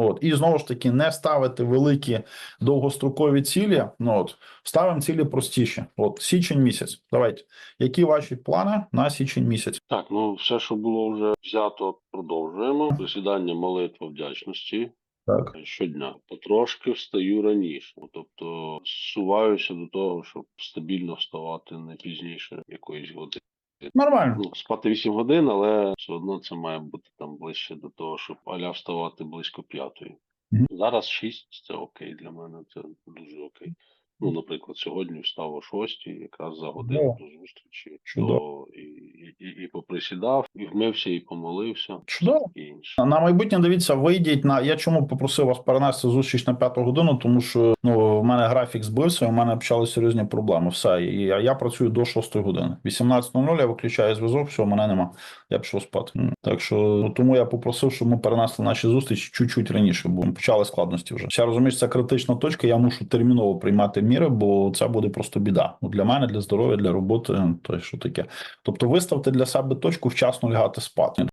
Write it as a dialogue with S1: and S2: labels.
S1: От і знову ж таки не ставити великі довгострокові цілі. Ну от ставимо цілі простіші. От січень місяць. Давайте. Які ваші плани на січень місяць?
S2: Так, ну все, що було вже взято, продовжуємо. Присідання молитва вдячності
S1: Так.
S2: щодня. Потрошки встаю раніше. Тобто зсуваюся до того, щоб стабільно вставати не пізніше якоїсь години.
S1: Нормально.
S2: Ну, спати 8 годин, але все одно це має бути там ближче до того, щоб аля вставати близько п'ятої.
S1: Мгм.
S2: Зараз шість це окей для мене, це дуже окей. Ну, наприклад, сьогодні встав о шостій, якраз за годину
S1: yeah.
S2: до зустрічі.
S1: чудово.
S2: То і, вмився, і помолився.
S1: Чудово.
S2: І інше.
S1: На майбутнє дивіться, вийдіть на. Я чому попросив вас перенести зустріч на п'яту годину, тому що ну в мене графік збився, у мене почали серйозні проблеми. Все, і я, я працюю до 6 години. 18.00 я виключаю зв'язок, все, мене нема. Я пішов спати. Так що ну, тому я попросив, щоб ми перенесли наші зустрічі чуть-чуть раніше, бо почали складності вже. Я розумію, це критична точка. Я мушу терміново приймати міри, бо це буде просто біда. Ну для мене, для здоров'я, для роботи, то що таке. Тобто, виставте для себе точку вчасно лягати спати.